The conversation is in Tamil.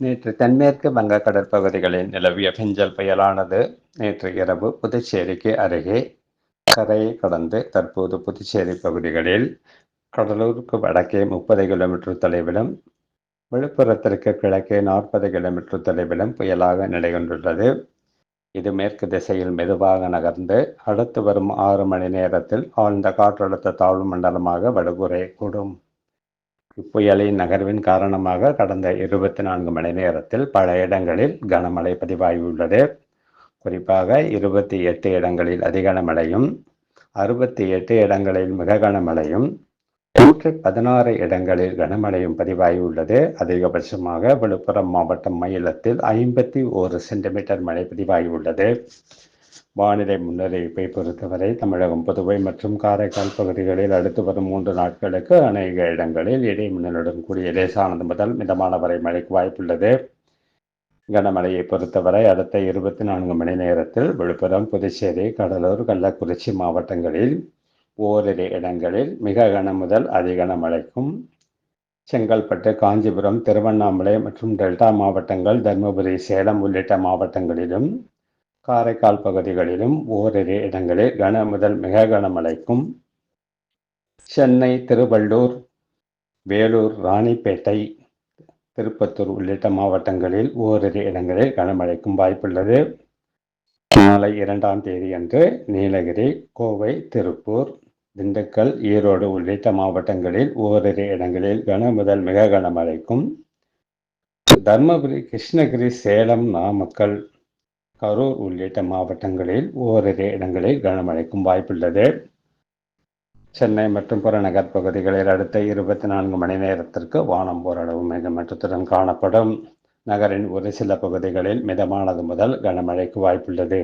நேற்று தென்மேற்கு வங்க கடற்பகுதிகளில் நிலவிய பெஞ்சல் புயலானது நேற்று இரவு புதுச்சேரிக்கு அருகே கரையை கடந்து தற்போது புதுச்சேரி பகுதிகளில் கடலூருக்கு வடக்கே முப்பது கிலோமீட்டர் தொலைவிலும் விழுப்புரத்திற்கு கிழக்கே நாற்பது கிலோமீட்டர் தொலைவிலும் புயலாக நிலை கொண்டுள்ளது. இது மேற்கு திசையில் மெதுவாக நகர்ந்து அடுத்து வரும் ஆறு மணி நேரத்தில் ஆழ்ந்த காற்றழுத்த தாழ்வு மண்டலமாக வலுகுறையக்கூடும் புயலின் நகர்வின் காரணமாக கடந்த இருபத்தி நான்கு மணி நேரத்தில் பல இடங்களில் கனமழை பதிவாகியுள்ளது குறிப்பாக இருபத்தி எட்டு இடங்களில் அதிகனமழையும் அறுபத்தி எட்டு இடங்களில் மிக கனமழையும் நூற்றி பதினாறு இடங்களில் கனமழையும் பதிவாகியுள்ளது அதிகபட்சமாக விழுப்புரம் மாவட்டம் மயிலத்தில் ஐம்பத்தி ஒரு சென்டிமீட்டர் மழை பதிவாகியுள்ளது வானிலை முன்னறிவிப்பை பொறுத்தவரை தமிழகம் புதுவை மற்றும் காரைக்கால் பகுதிகளில் அடுத்து வரும் மூன்று நாட்களுக்கு அநேக இடங்களில் இடைமின்னலுடன் கூடிய லேசானது முதல் மிதமான வரை மழைக்கு வாய்ப்புள்ளது. கனமழையை பொறுத்தவரை அடுத்த இருபத்தி நான்கு மணி நேரத்தில் விழுப்புரம் புதுச்சேரி கடலூர் கள்ளக்குறிச்சி மாவட்டங்களில் ஓரிரு இடங்களில் மிக கன முதல் அதிகன மழைக்கும் செங்கல்பட்டு காஞ்சிபுரம் திருவண்ணாமலை மற்றும் டெல்டா மாவட்டங்கள் தருமபுரி சேலம் உள்ளிட்ட மாவட்டங்களிலும் காரைக்கால் பகுதிகளிலும் ஓரிரு இடங்களில் கன முதல் மிக கனமழைக்கும். சென்னை திருவள்ளூர் வேலூர் ராணிப்பேட்டை திருப்பத்தூர் உள்ளிட்ட மாவட்டங்களில் ஓரிரு இடங்களில் கனமழைக்கும் வாய்ப்புள்ளது. நாளை இரண்டாம் தேதி அன்று நீலகிரி கோவை திருப்பூர் திண்டுக்கல் ஈரோடு உள்ளிட்ட மாவட்டங்களில் ஓரிரு இடங்களில் கன முதல் மிக கனமழைக்கும். தர்மபுரி கிருஷ்ணகிரி சேலம் நாமக்கல் கரூர் உள்ளிட்ட மாவட்டங்களில் ஓரிரு இடங்களில் கனமழைக்கும் வாய்ப்புள்ளது. சென்னை மற்றும் புறநகர் பகுதிகளில் அடுத்த இருபத்தி நான்கு மணி நேரத்திற்கு வானம் ஓரளவு மேகமற்றத்துடன் காணப்படும். நகரின் ஒரு சில பகுதிகளில் மிதமானது முதல் கனமழைக்கு வாய்ப்புள்ளது.